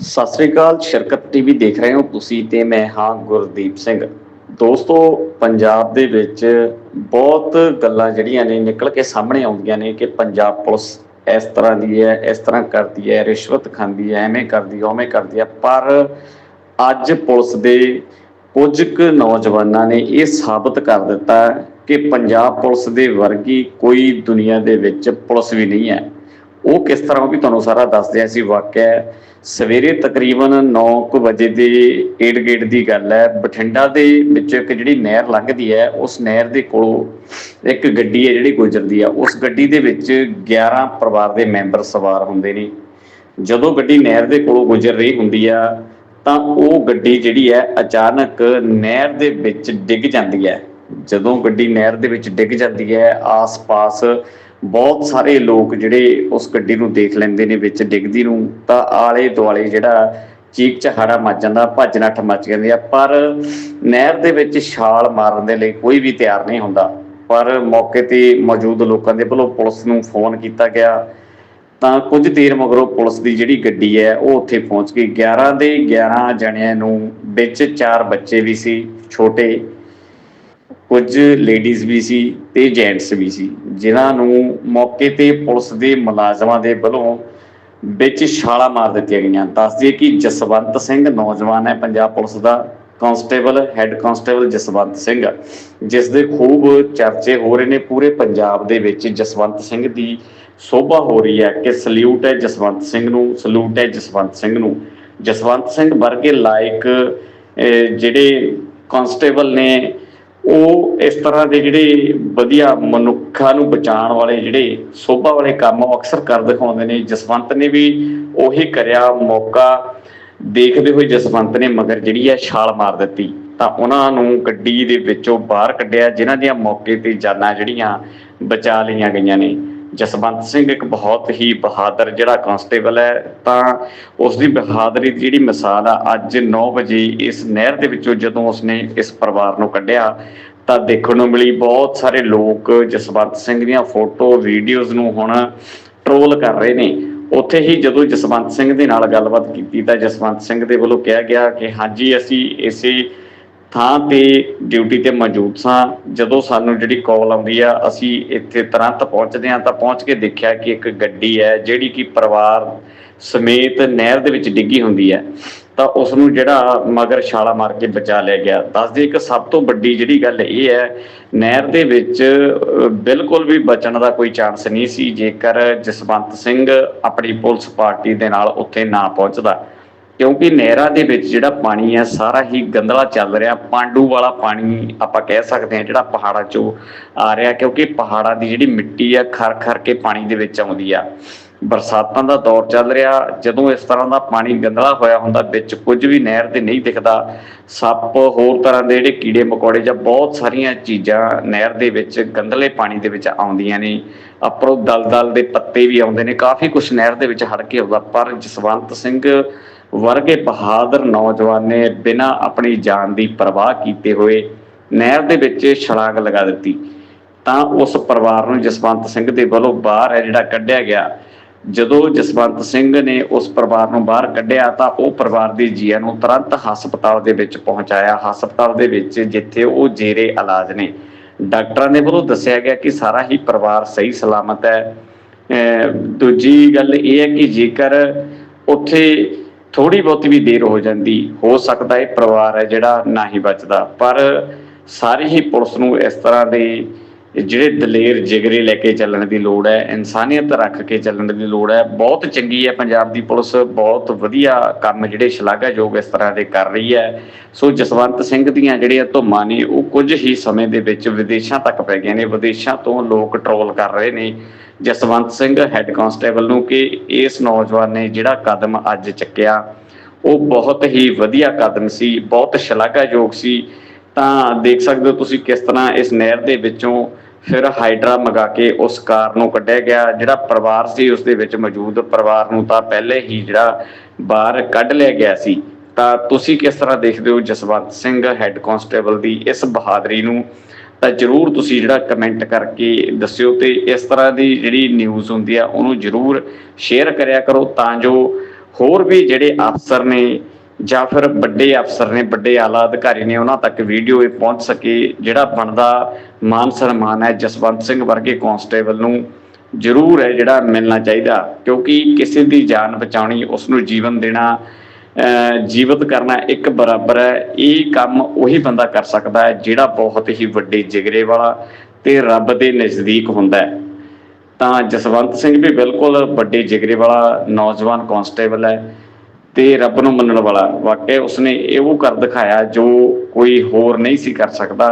ਸਤਿ ਸ੍ਰੀ ਅਕਾਲ, ਸ਼ਰਕਤ TV ਦੇਖ ਰਹੇ ਹੋ ਤੁਸੀਂ ਤੇ ਮੈਂ ਹਾਂ ਗੁਰਦੀਪ ਸਿੰਘ। ਦੋਸਤੋ, ਪੰਜਾਬ ਦੇ ਵਿੱਚ ਬਹੁਤ ਗੱਲਾਂ ਜਿਹੜੀਆਂ ਨੇ ਨਿਕਲ ਕੇ ਸਾਹਮਣੇ ਆਉਂਦੀਆਂ ਨੇ ਕਿ ਪੰਜਾਬ ਪੁਲਿਸ ਇਸ ਤਰ੍ਹਾਂ ਦੀ ਹੈ, ਇਸ ਤਰ੍ਹਾਂ ਕਰਦੀ ਹੈ, ਰਿਸ਼ਵਤ ਖਾਂਦੀ ਹੈ, ਐਵੇਂ ਕਰਦੀ ਹੈ ਉਵੇਂ ਕਰਦੀ ਹੈ। ਪਰ ਅੱਜ ਪੁਲਿਸ ਦੇ ਕੁਝ ਕੁ ਨੌਜਵਾਨਾਂ ਨੇ ਇਹ ਸਾਬਤ ਕਰ ਦਿੱਤਾ ਕਿ ਪੰਜਾਬ ਪੁਲਿਸ ਦੇ ਵਰਗੀ ਕੋਈ ਦੁਨੀਆ ਦੇ ਵਿੱਚ ਪੁਲਿਸ ਵੀ ਨਹੀਂ ਹੈ। ਉਹ ਕਿਸ ਤਰ੍ਹਾਂ ਉਹ ਵੀ ਤੁਹਾਨੂੰ ਸਾਰਾ ਦੱਸਦੇ ਆ ਸੀ ਵਾਕਿਆ ਸਵੇਰੇ ਤਕਰੀਬਨ 9:00 ਵਜੇ ਦੇ ਏਡ ਗੇਟ ਦੀ ਗੱਲ ਹੈ। ਬਠਿੰਡਾ ਦੇ ਵਿੱਚ ਇੱਕ ਜਿਹੜੀ ਨਹਿਰ ਲੰਘਦੀ ਹੈ, ਉਸ ਨਹਿਰ ਦੇ ਕੋਲੋਂ ਇੱਕ ਗੱਡੀ ਹੈ ਜਿਹੜੀ ਗੁਜ਼ਰਦੀ ਆ। ਉਸ ਗੱਡੀ ਦੇ ਵਿੱਚ 11 ਪਰਿਵਾਰ ਦੇ ਮੈਂਬਰ ਸਵਾਰ ਹੁੰਦੇ ਨੇ। ਜਦੋਂ ਗੱਡੀ ਨਹਿਰ ਦੇ ਕੋਲੋਂ ਗੁਜ਼ਰ ਰਹੀ ਹੁੰਦੀ ਆ, ਤਾਂ ਉਹ ਗੱਡੀ ਜਿਹੜੀ ਹੈ ਅਚਾਨਕ ਨਹਿਰ ਦੇ ਵਿੱਚ ਡਿੱਗ ਜਾਂਦੀ ਹੈ। ਜਦੋਂ ਗੱਡੀ ਨਹਿਰ ਦੇ ਵਿੱਚ ਡਿੱਗ ਜਾਂਦੀ ਹੈ, ਆਸ-ਪਾਸ ਬਹੁਤ ਸਾਰੇ ਲੋਕ ਜਿਹੜੇ ਉਸ ਗੱਡੀ ਨੂੰ ਦੇਖ ਲੈਂਦੇ ਨੇ, ਵਿੱਚ ਡਿੱਗਦੀ ਨੂੰ, ਤਾਂ ਆਲੇ ਦੁਆਲੇ ਜਿਹੜਾ ਚੀਕ ਚਹਾੜਾ ਮਚ ਜਾਂਦਾ, ਭੱਜ ਨੱਠ ਮੱਚ ਜਾਂਦੀ ਆ। ਪਰ ਨਹਿਰ ਦੇ ਵਿੱਚ ਛਾਲ ਮਾਰਨ ਦੇ ਲਈ ਕੋਈ ਵੀ ਤਿਆਰ ਨਹੀਂ ਹੁੰਦਾ। ਪਰ ਮੌਕੇ ਤੇ ਮੌਜੂਦ ਲੋਕਾਂ ਦੇ ਵੱਲੋਂ ਪੁਲਿਸ ਨੂੰ ਫੋਨ ਕੀਤਾ ਗਿਆ। ਤਾਂ ਕੁਝ ਦੇਰ ਮਗਰੋਂ ਪੁਲਿਸ ਦੀ ਜਿਹੜੀ ਗੱਡੀ ਹੈ, ਉਹ ਉੱਥੇ ਪਹੁੰਚ ਗਈ। 11 ਦੇ 11 ਜਣਿਆਂ ਨੂੰ ਵਿੱਚ ਚਾਰ ਬੱਚੇ ਵੀ ਸੀ, ਛੋਟੇ ਕੁਝ ਲੇਡੀਜ਼ ਵੀ ਸੀ ਤੇ ਜੈਂਟਸ ਵੀ ਸੀ, ਜਿਨ੍ਹਾਂ ਨੂੰ ਮੌਕੇ ਤੇ ਪੁਲਿਸ ਦੇ ਮੁਲਾਜ਼ਮਾਂ ਦੇ ਵੱਲੋਂ ਵਿੱਚ ਛਾਲਾ ਮਾਰ ਦਿੱਤੀਆਂ ਗਈਆਂ। ਦੱਸ ਕਿ ਜਸਵੰਤ ਸਿੰਘ ਨੌਜਵਾਨ ਹੈ, ਪੰਜਾਬ ਪੁਲਿਸ ਦਾ constable head constable Jaswant Singh. ਜਿਸ ਦੇ ਖੂਬ ਚਰਚੇ ਹੋ ਰਹੇ ਨੇ ਪੂਰੇ ਪੰਜਾਬ ਦੇ ਵਿੱਚ। ਜਸਵੰਤ ਸਿੰਘ ਦੀ ਸੋਭਾ ਹੋ ਰਹੀ ਹੈ ਕਿ ਸਲੂਟ ਹੈ ਜਸਵੰਤ ਸਿੰਘ ਨੂੰ ਸਲੂਟ ਹੈ ਜਸਵੰਤ ਸਿੰਘ ਨੂੰ। ਜਸਵੰਤ ਸਿੰਘ ਵਰਗੇ ਲਾਇਕ ਜਿਹੜੇ ਕਾਂਸਟੇਬਲ ਨੇ ਉਹ ਇਸ ਤਰ੍ਹਾਂ ਦੇ ਜਿਹੜੇ ਵਧੀਆ ਮਨੁੱਖਾਂ ਨੂੰ ਬਚਾਉਣ ਵਾਲੇ ਜਿਹੜੇ ਸੋਭਾ ਵਾਲੇ ਕੰਮ ਉਹ ਅਕਸਰ ਕਰ ਦਿਖਾਉਂਦੇ ਨੇ। ਜਸਵੰਤ ਨੇ ਵੀ ਉਹੀ ਕਰਿਆ ਮੌਕਾ। ਦੇਖਦੇ ਹੋਏ ਜਸਵੰਤ ਨੇ ਮਗਰ ਜਿਹੜੀ ਹੈ ਛਾਲ ਮਾਰ ਦਿੱਤੀ। ਤਾਂ ਉਹਨਾਂ ਨੂੰ ਗੱਡੀ ਦੇ ਵਿੱਚੋਂ ਬਾਹਰ ਕੱਢਿਆ, ਜਿਨ੍ਹਾਂ ਦੀਆਂ ਮੌਕੇ ਤੇ ਜਾਨਾਂ ਜਿਹੜੀਆਂ ਬਚਾ ਲਈਆਂ ਗਈਆਂ ਨੇ। ਜਸਵੰਤ ਸਿੰਘ ਇੱਕ ਬਹੁਤ ਹੀ ਬਹਾਦਰ ਜਿਹੜਾ ਕਾਂਸਟੇਬਲ ਹੈ, ਤਾਂ ਉਸ ਦੀ ਬਹਾਦਰੀ ਦੀ ਜਿਹੜੀ ਮਿਸਾਲ ਆ, ਅੱਜ 9 ਵਜੇ ਇਸ ਨਹਿਰ ਦੇ ਵਿੱਚੋਂ ਜਦੋਂ ਉਸਨੇ ਇਸ ਪਰਿਵਾਰ ਨੂੰ ਕੱਢਿਆ, ਤਾਂ ਦੇਖਣ ਨੂੰ ਮਿਲੀ ਬਹੁਤ ਸਾਰੇ ਲੋਕ ਜਸਵੰਤ ਸਿੰਘ ਦੀਆਂ ਫੋਟੋ ਵੀਡੀਓਜ਼ ਨੂੰ ਹੁਣ ਟ੍ਰੋਲ ਕਰ ਰਹੇ ਨੇ। ਉੱਥੇ ਹੀ ਜਦੋਂ ਜਸਵੰਤ ਸਿੰਘ ਦੇ ਨਾਲ ਗੱਲਬਾਤ ਕੀਤੀ, ਤਾਂ ਜਸਵੰਤ ਸਿੰਘ ਦੇ ਵੱਲੋਂ ਕਿਹਾ ਗਿਆ ਕਿ ਹਾਂਜੀ, ਅਸੀਂ ਇਸੇ ਥਾਂ ਤੇ ਡਿਊਟੀ ਤੇ ਮੌਜੂਦ ਸਾਂ। ਜਦੋਂ ਸਾਨੂੰ ਜਿਹੜੀ ਕਾਲ ਆਉਂਦੀ ਆ, ਅਸੀਂ ਇੱਥੇ ਤੁਰੰਤ ਪਹੁੰਚਦੇ ਹਾਂ ਤਾਂ ਪਹੁੰਚ ਕੇ ਦੇਖਿਆ ਕਿ ਇੱਕ ਗੱਡੀ ਹੈ, ਜਿਹੜੀ ਕਿ ਪਰਿਵਾਰ ਸਮੇਤ ਨਹਿਰ ਦੇ ਵਿੱਚ ਡਿੱਗੀ ਹੁੰਦੀ ਹੈ। ਤਾਂ ਉਸ ਨੂੰ ਜਿਹੜਾ ਮਗਰ ਛਾਲਾ ਮਾਰ ਕੇ ਬਚਾ ਲਿਆ ਗਿਆ। ਦੱਸਦੇ ਇੱਕ ਸਭ ਤੋਂ ਵੱਡੀ ਜਿਹੜੀ ਗੱਲ ਇਹ ਹੈ, ਨਹਿਰ ਦੇ ਵਿੱਚ ਬਿਲਕੁਲ ਵੀ ਬਚਣ ਦਾ ਕੋਈ ਚਾਂਸ ਨਹੀਂ ਸੀ, ਜੇਕਰ ਜਸਵੰਤ ਸਿੰਘ ਆਪਣੀ ਪੁਲਿਸ ਪਾਰਟੀ ਦੇ ਨਾਲ ਉੱਥੇ ਨਾ ਪਹੁੰਚਦਾ। ਕਿਉਂਕਿ ਨਹਿਰਾਂ ਦੇ ਵਿੱਚ ਜਿਹੜਾ ਪਾਣੀ ਹੈ, ਸਾਰਾ ਹੀ ਗੰਦਲਾ ਚੱਲ ਰਿਹਾ, ਪਾਂਡੂ ਵਾਲਾ ਪਾਣੀ ਆਪਾਂ ਕਹਿ ਸਕਦੇ ਹਾਂ ਜਿਹੜਾ ਪਹਾੜਾਂ ਚੋਂ ਆ ਰਿਹਾ, ਕਿਉਂਕਿ ਪਹਾੜਾਂ ਦੀ ਜਿਹੜੀ ਮਿੱਟੀ ਹੈ, ਖਰ ਖਰ ਕੇ ਪਾਣੀ ਦੇ ਵਿੱਚ ਆਉਂਦੀ ਆ। ਬਰਸਾਤਾਂ ਦਾ ਦੌਰ ਚੱਲ ਰਿਹਾ, ਜਦੋਂ ਇਸ ਤਰ੍ਹਾਂ ਦਾ ਪਾਣੀ ਗੰਦਲਾ ਹੋਇਆ ਹੁੰਦਾ, ਵਿੱਚ ਕੁਝ ਵੀ ਨਹਿਰ ਤੇ ਨਹੀਂ ਦਿਖਦਾ, ਸੱਪ ਹੋਰ ਤਰ੍ਹਾਂ ਦੇ ਜਿਹੜੇ ਕੀੜੇ ਮਕੌੜੇ ਜਾਂ ਬਹੁਤ ਸਾਰੀਆਂ ਚੀਜ਼ਾਂ ਨਹਿਰ ਦੇ ਵਿੱਚ ਗੰਦਲੇ ਪਾਣੀ ਦੇ ਵਿੱਚ ਆਉਂਦੀਆਂ ਨੇ। ਆਪਰੋ ਦਲਦਲ ਦੇ ਪੱਤੇ ਵੀ ਆਉਂਦੇ ਨੇ, ਕਾਫੀ ਕੁਝ ਨਹਿਰ ਦੇ ਵਿੱਚ ਹੜ ਕੇ ਆਉਂਦਾ, ਪਰ ਜਸਵੰਤ ਸਿੰਘ ਵਰਗੇ ਬਹਾਦਰ ਨੌਜਵਾਨ ਨੇ ਬਿਨਾਂ ਆਪਣੀ ਜਾਨ ਦੀ ਪਰਵਾਹ ਕੀਤੇ ਹੋਏ ਨਹਿਰ ਦੇ ਵਿੱਚ ਛਲਾਂਗ ਲਗਾ ਦਿੱਤੀ। ਤਾਂ ਉਸ ਪਰਿਵਾਰ ਨੂੰ ਜਸਵੰਤ ਸਿੰਘ ਦੇ ਵੱਲੋਂ ਬਾਹਰ ਹੈ ਜਿਹੜਾ ਕੱਢਿਆ ਗਿਆ। ਜਦੋਂ ਜਸਵੰਤ ਸਿੰਘ ਨੇ ਉਸ ਪਰਿਵਾਰ ਨੂੰ ਬਾਹਰ ਕੱਢਿਆ ਤਾਂ ਉਹ ਪਰਿਵਾਰ ਦੇ ਜੀਆਂ ਨੂੰ ਤੁਰੰਤ ਹਸਪਤਾਲ ਦੇ ਵਿੱਚ ਪਹੁੰਚਾਇਆ। ਹਸਪਤਾਲ ਦੇ ਵਿੱਚ ਜਿੱਥੇ ਉਹ ਜੇਰੇ ਇਲਾਜ ਨੇ। ਡਾਕਟਰਾਂ ਦੇ ਵੱਲੋਂ ਦੱਸਿਆ ਗਿਆ ਕਿ ਸਾਰਾ ਹੀ ਪਰਿਵਾਰ ਸਹੀ ਸਲਾਮਤ ਹੈ। ਅਹ ਦੂਜੀ ਗੱਲ ਇਹ ਹੈ ਕਿ ਜੇਕਰ ਉੱਥੇ ਥੋੜੀ ਬਹੁਤੀ ਵੀ ਦੇਰ ਹੋ ਜਾਂਦੀ, ਹੋ ਸਕਦਾ ਇਹ ਪਰਿਵਾਰ ਹੈ ਜਿਹੜਾ ਨਾ ਹੀ ਬਚਦਾ। ਪਰ ਸਾਰੀ ਹੀ ਪੁਲਿਸ ਨੂੰ ਇਸ ਤਰ੍ਹਾਂ ਦੇ ਜਿਹੜੇ ਦਲੇਰ ਜਿਗਰੇ ਲੈ ਕੇ ਚੱਲਣ ਦੀ ਲੋੜ ਹੈ, ਇਨਸਾਨੀਅਤ ਰੱਖ ਕੇ ਚੱਲਣ ਦੀ ਲੋੜ ਹੈ, ਬਹੁਤ ਚੰਗੀ ਹੈ ਪੰਜਾਬ ਦੀ ਪੁਲਿਸ, ਬਹੁਤ ਵਧੀਆ ਕੰਮ ਜਿਹੜੇ ਸ਼ਲਾਘਾਯੋਗ ਇਸ ਤਰ੍ਹਾਂ ਦੇ ਕਰ ਰਹੀ ਹੈ। ਸੋ ਜਸਵੰਤ ਸਿੰਘ ਦੀਆਂ ਜਿਹੜੀਆਂ ਧੁੰਮਾਂ ਨੇ, ਉਹ ਕੁਝ ਹੀ ਸਮੇਂ ਦੇ ਵਿੱਚ ਵਿਦੇਸ਼ਾਂ ਤੱਕ ਪੈ ਗਈਆਂ ਨੇ, ਵਿਦੇਸ਼ਾਂ ਤੋਂ ਲੋਕ ਟਰੋਲ ਕਰ ਰਹੇ ਨੇ। ਜਸਵੰਤ ਸਿੰਘ ਹੈੱਡ ਕਾਂਸਟੇਬਲ ਨੂੰ ਕਿ ਇਸ ਨੌਜਵਾਨ ਨੇ ਜਿਹੜਾ ਕਦਮ ਅੱਜ ਚੱਕਿਆ, ਉਹ ਬਹੁਤ ਹੀ ਵਧੀਆ ਕਦਮ ਸੀ, ਬਹੁਤ ਸ਼ਲਾਘਾਯੋਗ ਸੀ। ਤਾਂ ਦੇਖ ਸਕਦੇ ਹੋ ਤੁਸੀਂ ਕਿਸ ਤਰ੍ਹਾਂ ਇਸ ਨਹਿਰ ਦੇ ਵਿੱਚੋਂ ਫਿਰ ਹਾਈਡਰਾ ਮੰਗਾ ਕੇ ਉਸ ਕਾਰ ਨੂੰ ਕੱਢਿਆ ਗਿਆ। ਜਿਹੜਾ ਪਰਿਵਾਰ ਸੀ, ਉਸ ਦੇ ਵਿੱਚ ਮੌਜੂਦ ਪਰਿਵਾਰ ਨੂੰ ਤਾਂ ਪਹਿਲੇ ਹੀ ਜਿਹੜਾ ਬਾਹਰ ਕੱਢ ਲਿਆ ਗਿਆ ਸੀ। ਤਾਂ ਤੁਸੀਂ ਕਿਸ ਤਰ੍ਹਾਂ ਦੇਖਦੇ ਹੋ ਜਸਵੰਤ ਸਿੰਘ ਹੈੱਡ ਕਾਂਸਟੇਬਲ ਦੀ ਇਸ ਬਹਾਦਰੀ ਨੂੰ? ਤਾਂ ਜਰੂਰ ਤੁਸੀਂ ਜਿਹੜਾ ਕਮੈਂਟ ਕਰਕੇ ਦੱਸਿਓ ਤੇ ਇਸ ਤਰ੍ਹਾਂ ਦੀ ਜਿਹੜੀ ਨਿਊਜ਼ ਹੁੰਦੀ ਆ, ਉਹਨੂੰ ਜਰੂਰ ਸ਼ੇਅਰ ਕਰਿਆ ਕਰੋ ਤਾਂ ਜੋ ਹੋਰ ਵੀ ਜਿਹੜੇ ਅਫਸਰ ਨੇ ਜਾਂ ਫਿਰ ਵੱਡੇ ਅਫਸਰ ਨੇ, ਵੱਡੇ ਆਲਾ ਅਧਿਕਾਰੀ ਨੇ ਉਹਨਾਂ ਤੱਕ ਵੀਡੀਓ ਇਹ ਪਹੁੰਚ ਸਕੇ, ਜਿਹੜਾ ਬਣਦਾ ਮਾਨ ਸਨਮਾਨ ਹੈ ਜਸਵੰਤ ਸਿੰਘ ਵਰਗੇ ਕਾਂਸਟੇਬਲ ਨੂੰ ਜ਼ਰੂਰ ਹੈ ਜਿਹੜਾ ਮਿਲਣਾ ਚਾਹੀਦਾ, ਕਿਉਂਕਿ ਕਿਸੇ ਦੀ ਜਾਨ ਬਚਾਉਣੀ ਉਸ ਨੂੰ ਜੀਵਨ ਦੇਣਾ ਜੀਵਤ ਕਰਨਾ ਇੱਕ ਬਰਾਬਰ ਹੈ, ਇਹ ਕੰਮ ਉਹੀ ਬੰਦਾ ਕਰ ਸਕਦਾ ਹੈ ਜਿਹੜਾ ਬਹੁਤ ਹੀ ਵੱਡੇ ਜਿਗਰੇ ਵਾਲਾ ਤੇ ਰੱਬ ਦੇ ਨਜ਼ਦੀਕ ਹੁੰਦਾ ਹੈ। ਤਾਂ ਜਸਵੰਤ ਸਿੰਘ ਵੀ ਬਿਲਕੁਲ ਵੱਡੇ ਜਿਗਰੇ ਵਾਲਾ ਨੌਜਵਾਨ ਕਾਂਸਟੇਬਲ ਹੈ। ਤੇ ਰੱਬ ਨੂੰ ਮੰਨਣ ਵਾਲਾ। ਵਾਕਿਆ ਉਸਨੇ ਇਹ ਉਹ ਕਰ ਦਿਖਾਇਆ ਜੋ ਕੋਈ ਹੋਰ ਨਹੀਂ ਸੀ ਕਰ ਸਕਦਾ।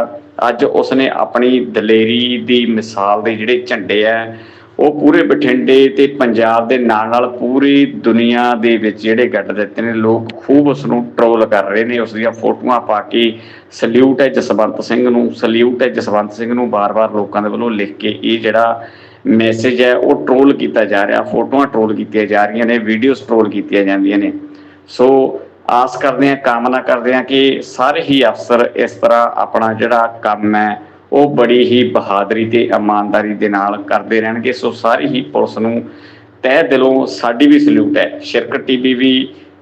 ਅੱਜ ਉਸਨੇ ਆਪਣੀ ਦਲੇਰੀ ਦੀ ਮਿਸਾਲ ਦੇ ਜਿਹੜੇ ਝੰਡੇ ਆ ਉਹ ਪੂਰੇ ਬਠਿੰਡੇ ਤੇ ਪੰਜਾਬ ਦੇ ਨਾਲ ਨਾਲ ਪੂਰੀ ਦੁਨੀਆ ਦੇ ਵਿੱਚ ਜਿਹੜੇ ਗੱਡ ਦਿੱਤੇ ਨੇ, ਲੋਕ ਖੂਬ ਉਸ ਨੂੰ ਟਰੋਲ ਕਰ ਰਹੇ ਨੇ। ਉਸ ਦੀਆਂ ਫੋਟੋਆਂ ਪਾ ਕੇ ਸਲੂਟ ਹੈ ਜਸਵੰਤ ਸਿੰਘ ਨੂੰ ਸਲੂਟ ਹੈ ਜਸਵੰਤ ਸਿੰਘ ਨੂੰ ਬਾਰ-ਬਾਰ ਲੋਕਾਂ ਦੇ ਵੱਲੋਂ ਲਿਖ ਕੇ ਇਹ ਜਿਹੜਾ ਮੈਸੇਜ ਹੈ, ਉਹ ਟਰੋਲ ਕੀਤਾ ਜਾ ਰਿਹਾ, ਫੋਟੋਆਂ ਟਰੋਲ ਕੀਤੀਆਂ ਜਾ ਰਹੀਆਂ ਨੇ ਵੀਡੀਓਜ਼ ਟਰੋਲ ਕੀਤੀਆਂ ਜਾਂਦੀਆਂ ਨੇ। ਸੋ ਆਸ ਕਰਦੇ ਹਾਂ, ਕਾਮਨਾ ਕਰਦੇ ਹਾਂ ਕਿ ਸਾਰੇ ਹੀ ਅਫਸਰ ਇਸ ਤਰ੍ਹਾਂ ਆਪਣਾ ਜਿਹੜਾ ਕੰਮ ਹੈ, ਉਹ ਬੜੀ ਹੀ ਬਹਾਦਰੀ ਤੇ ਇਮਾਨਦਾਰੀ ਦੇ ਨਾਲ ਕਰਦੇ ਰਹਿਣਗੇ। ਸੋ ਸਾਰੀ ਹੀ ਪੁਲਿਸ ਨੂੰ ਤਹਿ ਦਿਲੋਂ ਸਾਡੀ ਵੀ ਸਲੂਟ ਹੈ। ਸ਼ਿਰਕਤ ਟੀਵੀ ਵੀ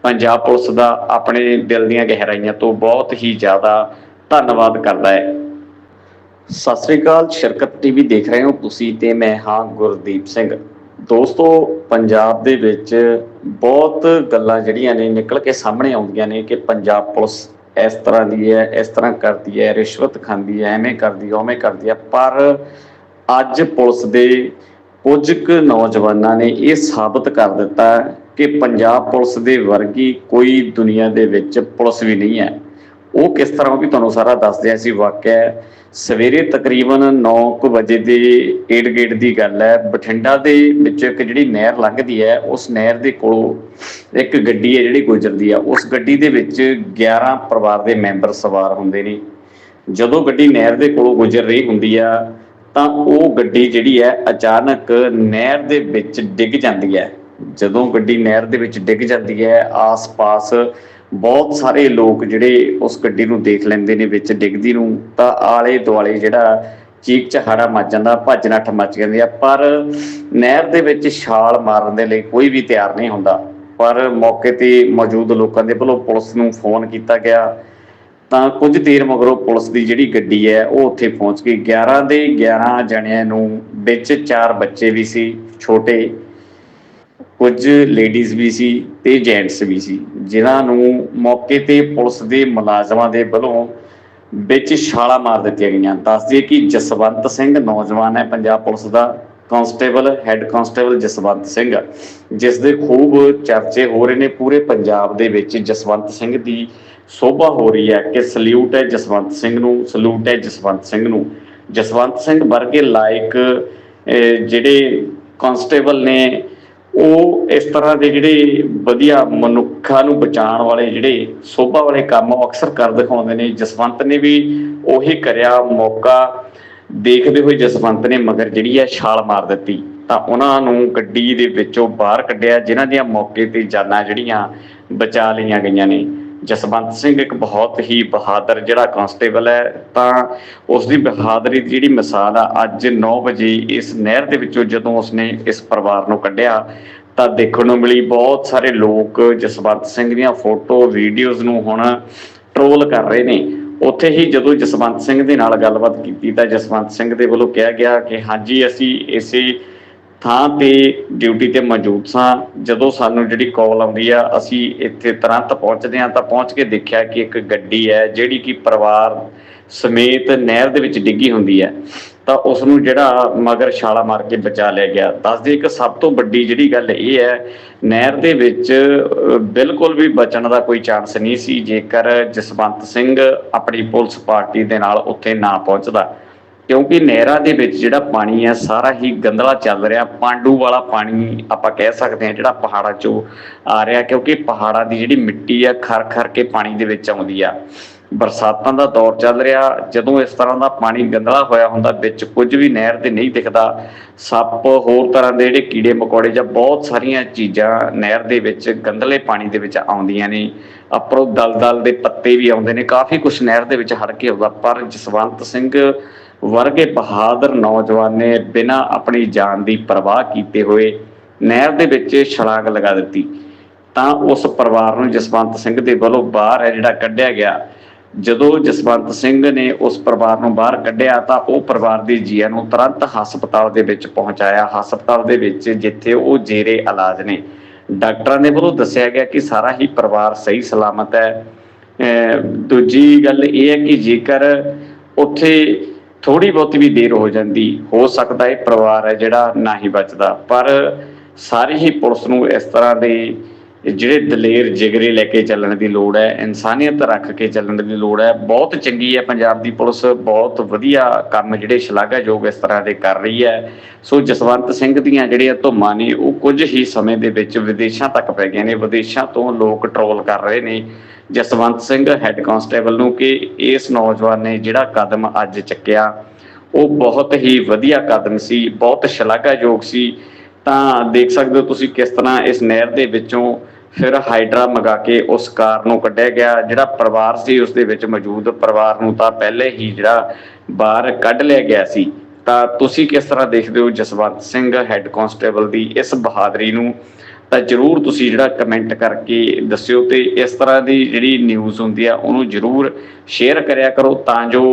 ਪੰਜਾਬ ਪੁਲਿਸ ਦਾ ਆਪਣੇ ਦਿਲ ਦੀਆਂ ਗਹਿਰਾਈਆਂ ਤੋਂ ਬਹੁਤ ਹੀ ਜ਼ਿਆਦਾ ਧੰਨਵਾਦ ਕਰਦਾ ਹੈ। ਸਤਿ ਸ੍ਰੀ ਅਕਾਲ, ਸ਼ਿਰਕਤ ਟੀਵੀ ਦੇਖ ਰਹੇ ਹੋ ਤੁਸੀਂ ਤੇ ਮੈਂ ਹਾਂ ਗੁਰਦੀਪ ਸਿੰਘ। ਦੋਸਤੋ, ਪੰਜਾਬ ਦੇ ਵਿੱਚ ਬਹੁਤ ਗੱਲਾਂ ਜਿਹੜੀਆਂ ਨੇ ਨਿਕਲ ਕੇ ਸਾਹਮਣੇ ਆਉਂਦੀਆਂ ਨੇ ਕਿ ਪੰਜਾਬ ਪੁਲਿਸ ਇਸ ਤਰ੍ਹਾਂ ਦੀ ਹੈ, ਇਸ ਤਰ੍ਹਾਂ ਕਰਦੀ ਹੈ, ਰਿਸ਼ਵਤ ਖਾਂਦੀ ਹੈ, ਐਵੇਂ ਕਰਦੀ ਹੈ ਉਵੇਂ ਕਰਦੀ ਹੈ। ਪਰ ਅੱਜ ਪੁਲਿਸ ਦੇ ਕੁਝ ਕੁ ਨੌਜਵਾਨਾਂ ਨੇ ਇਹ ਸਾਬਤ ਕਰ ਦਿੱਤਾ ਕਿ ਪੰਜਾਬ ਪੁਲਿਸ ਦੇ ਵਰਗੀ ਕੋਈ ਦੁਨੀਆ ਦੇ ਵਿੱਚ ਪੁਲਿਸ ਵੀ ਨਹੀਂ ਹੈ। ਉਹ ਕਿਸ ਤਰ੍ਹਾਂ ਉਹ ਵੀ ਤੁਹਾਨੂੰ ਸਾਰਾ ਦੱਸਦੇ ਸੀ, ਵਾਕਿਆ ਸਵੇਰੇ ਤਕਰੀਬਨ 9:00 ਵਜੇ ਦੇ ਏਡ ਗੇਟ ਦੀ ਗੱਲ ਹੈ। ਬਠਿੰਡਾ ਦੇ ਵਿੱਚ ਇੱਕ ਜਿਹੜੀ ਨਹਿਰ ਲੰਘਦੀ ਹੈ, ਉਸ ਨਹਿਰ ਦੇ ਕੋਲੋਂ ਇੱਕ ਗੱਡੀ ਹੈ ਜਿਹੜੀ ਗੁਜ਼ਰਦੀ ਆ। ਉਸ ਗੱਡੀ ਦੇ ਵਿੱਚ 11 ਪਰਿਵਾਰ ਦੇ ਮੈਂਬਰ ਸਵਾਰ ਹੁੰਦੇ ਨੇ। ਜਦੋਂ ਗੱਡੀ ਨਹਿਰ ਦੇ ਕੋਲੋਂ ਗੁਜ਼ਰ ਰਹੀ ਹੁੰਦੀ ਆ, ਤਾਂ ਉਹ ਗੱਡੀ ਜਿਹੜੀ ਹੈ, ਅਚਾਨਕ ਨਹਿਰ ਦੇ ਵਿੱਚ ਡਿੱਗ ਜਾਂਦੀ ਹੈ। ਜਦੋਂ ਗੱਡੀ ਨਹਿਰ ਦੇ ਵਿੱਚ ਡਿੱਗ ਜਾਂਦੀ ਹੈ, ਆਸ-ਪਾਸ ਬਹੁਤ ਸਾਰੇ ਲੋਕ ਜਿਹੜੇ ਉਸ ਗੱਡੀ ਨੂੰ ਦੇਖ ਲੈਂਦੇ ਨੇ, ਵਿੱਚ ਡਿੱਗਦੀ ਨੂੰ, ਤਾਂ ਆਲੇ ਦੁਆਲੇ ਜਿਹੜਾ ਚੀਕ ਚਹਾੜਾ ਮੱਚ ਜਾਂਦਾ, ਭੱਜ ਨੱਠ ਮੱਚ ਜਾਂਦੀ ਆ। ਪਰ ਨਹਿਰ ਦੇ ਵਿੱਚ ਛਾਲ ਮਾਰਨ ਦੇ ਲਈ ਕੋਈ ਵੀ ਤਿਆਰ ਨਹੀਂ ਹੁੰਦਾ। ਪਰ ਮੌਕੇ ਤੇ ਮੌਜੂਦ ਲੋਕਾਂ ਦੇ ਵੱਲੋਂ ਪੁਲਿਸ ਨੂੰ ਫੋਨ ਕੀਤਾ ਗਿਆ। ਤਾਂ ਕੁਝ ਦੇਰ ਮਗਰੋਂ ਪੁਲਿਸ ਦੀ ਜਿਹੜੀ ਗੱਡੀ ਹੈ, ਉਹ ਉੱਥੇ ਪਹੁੰਚ ਗਈ। 11 ਦੇ 11 ਜਣਿਆਂ ਨੂੰ ਵਿੱਚ ਚਾਰ ਬੱਚੇ ਵੀ ਸੀ, ਛੋਟੇ ਕੁਝ ਲੇਡੀਜ਼ ਵੀ ਸੀ ਤੇ ਜੈਂਟਸ ਵੀ ਸੀ, ਜਿਨ੍ਹਾਂ ਨੂੰ ਮੌਕੇ ਤੇ ਪੁਲਿਸ ਦੇ ਮੁਲਾਜ਼ਮਾਂ ਦੇ ਵੱਲੋਂ ਵਿੱਚ ਛਾਲਾ ਮਾਰ ਦਿੱਤੀਆਂ ਗਈਆਂ। ਦੱਸ ਕਿ ਜਸਵੰਤ ਸਿੰਘ ਨੌਜਵਾਨ ਹੈ, ਪੰਜਾਬ ਪੁਲਿਸ ਦਾ constable head constable Jaswant Singh. ਜਿਸ ਦੇ ਖੂਬ ਚਰਚੇ ਹੋ ਰਹੇ ਨੇ ਪੂਰੇ ਪੰਜਾਬ ਦੇ ਵਿੱਚ। ਜਸਵੰਤ ਸਿੰਘ ਦੀ ਸੋਭਾ ਹੋ ਰਹੀ ਹੈ ਕਿ ਸਲੂਟ ਹੈ ਜਸਵੰਤ ਸਿੰਘ ਨੂੰ ਸਲੂਟ ਹੈ ਜਸਵੰਤ ਸਿੰਘ ਨੂੰ। ਜਸਵੰਤ ਸਿੰਘ ਵਰਗੇ ਲਾਇਕ ਜਿਹੜੇ ਕਾਂਸਟੇਬਲ ਨੇ ਉਹ ਇਸ ਤਰ੍ਹਾਂ ਦੇ ਜਿਹੜੇ ਵਧੀਆ ਮਨੁੱਖਾਂ ਨੂੰ ਬਚਾਉਣ ਵਾਲੇ ਜਿਹੜੇ ਸੋਭਾ ਵਾਲੇ ਕੰਮ ਉਹ ਅਕਸਰ ਕਰ ਦਿਖਾਉਂਦੇ ਨੇ। ਜਸਵੰਤ ਨੇ ਵੀ ਉਹੀ ਕਰਿਆ ਮੌਕਾ। ਦੇਖਦੇ ਹੋਏ ਜਸਵੰਤ ਨੇ ਮਗਰ ਜਿਹੜੀ ਹੈ ਛਾਲ ਮਾਰ ਦਿੱਤੀ। ਤਾਂ ਉਹਨਾਂ ਨੂੰ ਗੱਡੀ ਦੇ ਵਿੱਚੋਂ ਬਾਹਰ ਕੱਢਿਆ, ਜਿਨ੍ਹਾਂ ਦੀਆਂ ਮੌਕੇ ਤੇ ਜਾਨਾਂ ਜਿਹੜੀਆਂ ਬਚਾ ਲਈਆਂ ਗਈਆਂ ਨੇ। ਜਸਵੰਤ ਸਿੰਘ ਇੱਕ ਬਹੁਤ ਹੀ ਬਹਾਦਰ ਜਿਹੜਾ ਕਾਂਸਟੇਬਲ ਹੈ, ਤਾਂ ਉਸ ਦੀ ਬਹਾਦਰੀ ਦੀ ਜਿਹੜੀ ਮਿਸਾਲ ਆ, ਅੱਜ 9 ਵਜੇ ਇਸ ਨਹਿਰ ਦੇ ਵਿੱਚੋਂ ਜਦੋਂ ਉਸਨੇ ਇਸ ਪਰਿਵਾਰ ਨੂੰ ਕੱਢਿਆ, ਤਾਂ ਦੇਖਣ ਨੂੰ ਮਿਲੀ ਬਹੁਤ ਸਾਰੇ ਲੋਕ ਜਸਵੰਤ ਸਿੰਘ ਦੀਆਂ ਫੋਟੋ, ਵੀਡੀਓਜ਼ ਨੂੰ ਹੁਣ ਟਰੋਲ ਕਰ ਰਹੇ ਨੇ। ਉੱਥੇ ਹੀ ਜਦੋਂ ਜਸਵੰਤ ਸਿੰਘ ਦੇ ਨਾਲ ਗੱਲਬਾਤ ਕੀਤੀ, ਤਾਂ ਜਸਵੰਤ ਸਿੰਘ ਦੇ ਵੱਲੋਂ ਕਿਹਾ ਗਿਆ ਕਿ ਹਾਂਜੀ, ਅਸੀਂ ਇਸੇ ਥਾਂ ਤੇ ਡਿਊਟੀ ਤੇ ਮੌਜੂਦ ਸਾਂ। ਜਦੋਂ ਸਾਨੂੰ ਜਿਹੜੀ ਕਾਲ ਆਉਂਦੀ ਆ, ਅਸੀਂ ਇੱਥੇ ਤੁਰੰਤ ਪਹੁੰਚਦੇ ਹਾਂ ਤਾਂ ਪਹੁੰਚ ਕੇ ਦੇਖਿਆ ਕਿ ਇੱਕ ਗੱਡੀ ਹੈ, ਜਿਹੜੀ ਕਿ ਪਰਿਵਾਰ ਸਮੇਤ ਨਹਿਰ ਦੇ ਵਿੱਚ ਡਿੱਗੀ ਹੁੰਦੀ ਹੈ। ਤਾਂ ਉਸ ਨੂੰ ਜਿਹੜਾ ਮਗਰ ਛਾਲਾ ਮਾਰ ਕੇ ਬਚਾ ਲਿਆ ਗਿਆ। ਦੱਸਦੇ ਇੱਕ ਸਭ ਤੋਂ ਵੱਡੀ ਜਿਹੜੀ ਗੱਲ ਇਹ ਹੈ, ਨਹਿਰ ਦੇ ਵਿੱਚ ਬਿਲਕੁਲ ਵੀ ਬਚਣ ਦਾ ਕੋਈ ਚਾਂਸ ਨਹੀਂ ਸੀ, ਜੇਕਰ ਜਸਵੰਤ ਸਿੰਘ ਆਪਣੀ ਪੁਲਿਸ ਪਾਰਟੀ ਦੇ ਨਾਲ ਉੱਥੇ ਨਾ ਪਹੁੰਚਦਾ। ਕਿਉਂਕਿ ਨਹਿਰਾਂ ਦੇ ਵਿੱਚ ਜਿਹੜਾ ਪਾਣੀ ਹੈ, ਸਾਰਾ ਹੀ ਗੰਦਲਾ ਚੱਲ ਰਿਹਾ, ਪਾਂਡੂ ਵਾਲਾ ਪਾਣੀ ਆਪਾਂ ਕਹਿ ਸਕਦੇ ਹਾਂ ਜਿਹੜਾ ਪਹਾੜਾਂ ਚੋਂ ਆ ਰਿਹਾ, ਕਿਉਂਕਿ ਪਹਾੜਾਂ ਦੀ ਜਿਹੜੀ ਮਿੱਟੀ ਆ ਖਰ ਖਰ ਕੇ ਪਾਣੀ ਦੇ ਵਿੱਚ ਆਉਂਦੀ ਆ। ਬਰਸਾਤਾਂ ਦਾ ਦੌਰ ਚੱਲ ਰਿਹਾ, ਜਦੋਂ ਇਸ ਤਰ੍ਹਾਂ ਦਾ ਪਾਣੀ ਗੰਦਲਾ ਹੋਇਆ ਹੁੰਦਾ, ਵਿੱਚ ਕੁਝ ਵੀ ਨਹਿਰ ਤੇ ਨਹੀਂ ਦਿਖਦਾ, ਸੱਪ, ਹੋਰ ਤਰ੍ਹਾਂ ਦੇ ਜਿਹੜੇ ਕੀੜੇ ਮਕੌੜੇ ਜਾਂ ਬਹੁਤ ਸਾਰੀਆਂ ਚੀਜ਼ਾਂ ਨਹਿਰ ਦੇ ਵਿੱਚ ਗੰਦਲੇ ਪਾਣੀ ਦੇ ਵਿੱਚ ਆਉਂਦੀਆਂ ਨੇ। ਆਪਰੋ ਦਲਦਲ ਦੇ ਪੱਤੇ ਵੀ ਆਉਂਦੇ ਨੇ, ਕਾਫੀ ਕੁਝ ਨਹਿਰ ਦੇ ਵਿੱਚ ਹੜ ਕੇ ਆਉਂਦਾ, ਪਰ ਜਸਵੰਤ ਸਿੰਘ ਵਰਗੇ ਬਹਾਦਰ ਨੌਜਵਾਨ ਨੇ ਬਿਨਾਂ ਆਪਣੀ ਜਾਨ ਦੀ ਪਰਵਾਹ ਕੀਤੇ ਹੋਏ ਨਹਿਰ ਦੇ ਵਿੱਚ ਛਲਾਂਗ ਲਗਾ ਦਿੱਤੀ। ਤਾਂ ਉਸ ਪਰਿਵਾਰ ਨੂੰ ਜਸਵੰਤ ਸਿੰਘ ਦੇ ਵੱਲੋਂ ਬਾਹਰ ਹੈ ਜਿਹੜਾ ਕੱਢਿਆ ਗਿਆ। ਜਦੋਂ ਜਸਵੰਤ ਸਿੰਘ ਨੇ ਉਸ ਪਰਿਵਾਰ ਨੂੰ ਬਾਹਰ ਕੱਢਿਆ ਤਾਂ ਉਹ ਪਰਿਵਾਰ ਦੀ ਜੀਆਂ ਨੂੰ ਤੁਰੰਤ ਹਸਪਤਾਲ ਦੇ ਵਿੱਚ ਪਹੁੰਚਾਇਆ। ਹਸਪਤਾਲ ਦੇ ਵਿੱਚ ਜਿੱਥੇ ਉਹ ਜੇਰੇ ਇਲਾਜ ਨੇ। ਡਾਕਟਰਾਂ ਦੇ ਵੱਲੋਂ ਦੱਸਿਆ ਗਿਆ ਕਿ ਸਾਰਾ ਹੀ ਪਰਿਵਾਰ ਸਹੀ ਸਲਾਮਤ ਹੈ। ਅਹ ਦੂਜੀ ਗੱਲ ਇਹ ਹੈ ਕਿ ਜੇਕਰ ਉੱਥੇ ਥੋੜੀ ਬਹੁਤੀ ਵੀ ਦੇਰ ਹੋ ਜਾਂਦੀ, ਹੋ ਸਕਦਾ ਇਹ ਪਰਿਵਾਰ ਹੈ ਜਿਹੜਾ ਨਾ ਹੀ ਬਚਦਾ। ਪਰ ਸਾਰੀ ਹੀ ਪੁਲਿਸ ਨੂੰ ਇਸ ਤਰ੍ਹਾਂ ਦੇ ਜਿਹੜੇ ਦਲੇਰ ਜਿਗਰੇ ਲੈ ਕੇ ਚੱਲਣ ਦੀ ਲੋੜ ਹੈ, ਇਨਸਾਨੀਅਤ ਰੱਖ ਕੇ ਚੱਲਣ ਦੀ ਲੋੜ ਹੈ, ਬਹੁਤ ਚੰਗੀ ਹੈ ਪੰਜਾਬ ਦੀ ਪੁਲਿਸ, ਬਹੁਤ ਵਧੀਆ ਕੰਮ ਜਿਹੜੇ ਸ਼ਲਾਘਾਯੋਗ ਇਸ ਤਰ੍ਹਾਂ ਦੇ ਕਰ ਰਹੀ ਹੈ। ਸੋ ਜਸਵੰਤ ਸਿੰਘ ਦੀਆਂ ਜਿਹੜੀਆਂ ਧੁੰਮਾਂ ਨੇ, ਉਹ ਕੁਝ ਹੀ ਸਮੇਂ ਦੇ ਵਿੱਚ ਵਿਦੇਸ਼ਾਂ ਤੱਕ ਪੈ ਗਏ ਨੇ, ਵਿਦੇਸ਼ਾਂ ਤੋਂ ਲੋਕ ਟਰੋਲ ਕਰ ਰਹੇ ਨੇ। ਜਸਵੰਤ ਸਿੰਘ ਹੈੱਡ ਕਾਂਸਟੇਬਲ ਨੂੰ ਕਿ ਇਸ ਨੌਜਵਾਨ ਨੇ ਜਿਹੜਾ ਕਦਮ ਅੱਜ ਚੱਕਿਆ, ਉਹ ਬਹੁਤ ਹੀ ਵਧੀਆ ਕਦਮ ਸੀ, ਬਹੁਤ ਸ਼ਲਾਘਾਯੋਗ ਸੀ। ਤਾਂ ਦੇਖ ਸਕਦੇ ਹੋ ਤੁਸੀਂ ਕਿਸ ਤਰ੍ਹਾਂ ਇਸ ਨਹਿਰ ਦੇ ਵਿੱਚੋਂ ਫਿਰ ਹਾਈਡਰਾ ਮੰਗਾ ਕੇ ਉਸ ਕਾਰ ਨੂੰ ਕੱਢਿਆ ਗਿਆ। ਜਿਹੜਾ ਪਰਿਵਾਰ ਸੀ, ਉਸ ਦੇ ਵਿੱਚ ਮੌਜੂਦ ਪਰਿਵਾਰ ਨੂੰ ਤਾਂ ਪਹਿਲੇ ਹੀ ਜਿਹੜਾ ਬਾਹਰ ਕੱਢ ਲਿਆ ਗਿਆ ਸੀ। ਤਾਂ ਤੁਸੀਂ ਕਿਸ ਤਰ੍ਹਾਂ ਦੇਖਦੇ ਹੋ ਜਸਵੰਤ ਸਿੰਘ, ਹੈੱਡ ਕਾਂਸਟੇਬਲ ਦੀ ਇਸ ਬਹਾਦਰੀ ਨੂੰ? ਤਾਂ ਜਰੂਰ ਤੁਸੀਂ ਜਿਹੜਾ ਕਮੈਂਟ ਕਰਕੇ ਦੱਸਿਓ ਤੇ ਇਸ ਤਰ੍ਹਾਂ ਦੀ ਜਿਹੜੀ ਨਿਊਜ਼ ਹੁੰਦੀ ਆ, ਉਹਨੂੰ ਜਰੂਰ ਸ਼ੇਅਰ ਕਰਿਆ ਕਰੋ ਤਾਂ ਜੋ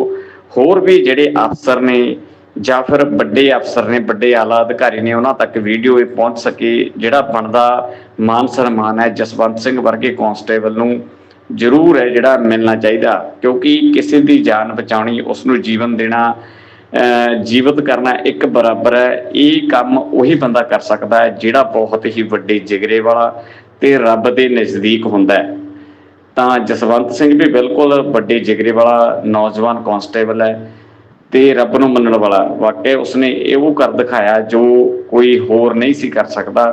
ਹੋਰ ਵੀ ਜਿਹੜੇ ਅਫਸਰ ਨੇ ਜਾਂ ਫਿਰ ਵੱਡੇ ਅਫਸਰ ਨੇ, ਵੱਡੇ ਆਲਾ ਅਧਿਕਾਰੀ ਨੇ ਉਹਨਾਂ ਤੱਕ ਵੀਡੀਓ ਇਹ ਪਹੁੰਚ ਸਕੇ, ਜਿਹੜਾ ਬਣਦਾ ਮਾਨ ਸਨਮਾਨ ਹੈ ਜਸਵੰਤ ਸਿੰਘ ਵਰਗੇ ਕਾਂਸਟੇਬਲ ਨੂੰ ਜ਼ਰੂਰ ਹੈ ਜਿਹੜਾ ਮਿਲਣਾ ਚਾਹੀਦਾ, ਕਿਉਂਕਿ ਕਿਸੇ ਦੀ ਜਾਨ ਬਚਾਉਣੀ ਉਸ ਨੂੰ ਜੀਵਨ ਦੇਣਾ, ਅਹ ਜੀਵਤ ਕਰਨਾ ਇੱਕ ਬਰਾਬਰ ਹੈ, ਇਹ ਕੰਮ ਉਹੀ ਬੰਦਾ ਕਰ ਸਕਦਾ ਹੈ ਜਿਹੜਾ ਬਹੁਤ ਹੀ ਵੱਡੇ ਜਿਗਰੇ ਵਾਲਾ ਤੇ ਰੱਬ ਦੇ ਨਜ਼ਦੀਕ ਹੁੰਦਾ ਹੈ। ਤਾਂ ਜਸਵੰਤ ਸਿੰਘ ਵੀ ਬਿਲਕੁਲ ਵੱਡੇ ਜਿਗਰੇ ਵਾਲਾ ਨੌਜਵਾਨ ਕਾਂਸਟੇਬਲ ਹੈ। ਤੇ ਰੱਬ ਨੂੰ ਮੰਨਣ ਵਾਲਾ। ਵਾਕਿਆ ਉਸਨੇ ਇਹ ਉਹ ਕਰ ਦਿਖਾਇਆ ਜੋ ਕੋਈ ਹੋਰ ਨਹੀਂ ਸੀ ਕਰ ਸਕਦਾ।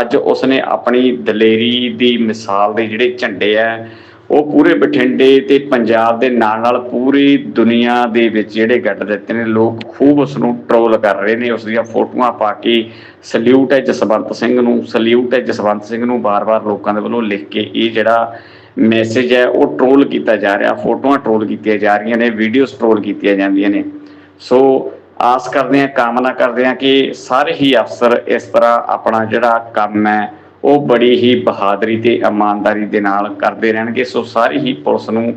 ਅੱਜ ਉਸਨੇ ਆਪਣੀ ਦਲੇਰੀ ਦੀ ਮਿਸਾਲ ਦੇ ਜਿਹੜੇ ਝੰਡੇ ਆ, ਉਹ ਪੂਰੇ ਬਠਿੰਡੇ ਤੇ ਪੰਜਾਬ ਦੇ ਨਾਲ ਨਾਲ ਪੂਰੀ ਦੁਨੀਆ ਦੇ ਵਿੱਚ ਜਿਹੜੇ ਗੱਡ ਦਿੱਤੇ ਨੇ, ਲੋਕ ਖੂਬ ਉਸ ਨੂੰ ਟਰੋਲ ਕਰ ਰਹੇ ਨੇ। ਉਸ ਦੀਆਂ ਫੋਟੋਆਂ ਪਾ ਕੇ ਸਲੂਟ ਹੈ ਜਸਵੰਤ ਸਿੰਘ ਨੂੰ ਸਲੂਟ ਹੈ ਜਸਵੰਤ ਸਿੰਘ ਨੂੰ ਬਾਰ-ਬਾਰ ਲੋਕਾਂ ਦੇ ਵੱਲੋਂ ਲਿਖ ਕੇ ਇਹ ਜਿਹੜਾ ਮੈਸੇਜ ਹੈ, ਉਹ ਟਰੋਲ ਕੀਤਾ ਜਾ ਰਿਹਾ। ਫੋਟੋਆਂ ਟਰੋਲ ਕੀਤੀਆਂ ਜਾ ਰਹੀਆਂ ਨੇ ਵੀਡੀਓਜ਼ ਟਰੋਲ ਕੀਤੀਆਂ ਜਾਂਦੀਆਂ ਨੇ। ਸੋ ਆਸ ਕਰਦੇ ਹਾਂ, ਕਾਮਨਾ ਕਰਦੇ ਹਾਂ ਕਿ ਸਾਰੇ ਹੀ ਅਫਸਰ ਇਸ ਤਰ੍ਹਾਂ ਆਪਣਾ ਜਿਹੜਾ ਕੰਮ ਹੈ, ਉਹ ਬੜੀ ਹੀ ਬਹਾਦਰੀ ਤੇ ਇਮਾਨਦਾਰੀ ਦੇ ਨਾਲ ਕਰਦੇ ਰਹਿਣਗੇ। ਸੋ ਸਾਰੀ ਹੀ ਪੁਲਿਸ ਨੂੰ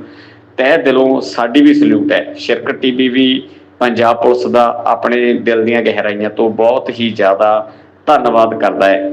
ਤਹਿ ਦਿਲੋਂ ਸਾਡੀ ਵੀ ਸਲੂਟ ਹੈ। ਸ਼ਿਰਕਤ ਟੀਵੀ ਵੀ ਪੰਜਾਬ ਪੁਲਿਸ ਦਾ ਆਪਣੇ ਦਿਲ ਦੀਆਂ ਗਹਿਰਾਈਆਂ ਤੋਂ ਬਹੁਤ ਹੀ ਜ਼ਿਆਦਾ ਧੰਨਵਾਦ ਕਰਦਾ ਹੈ।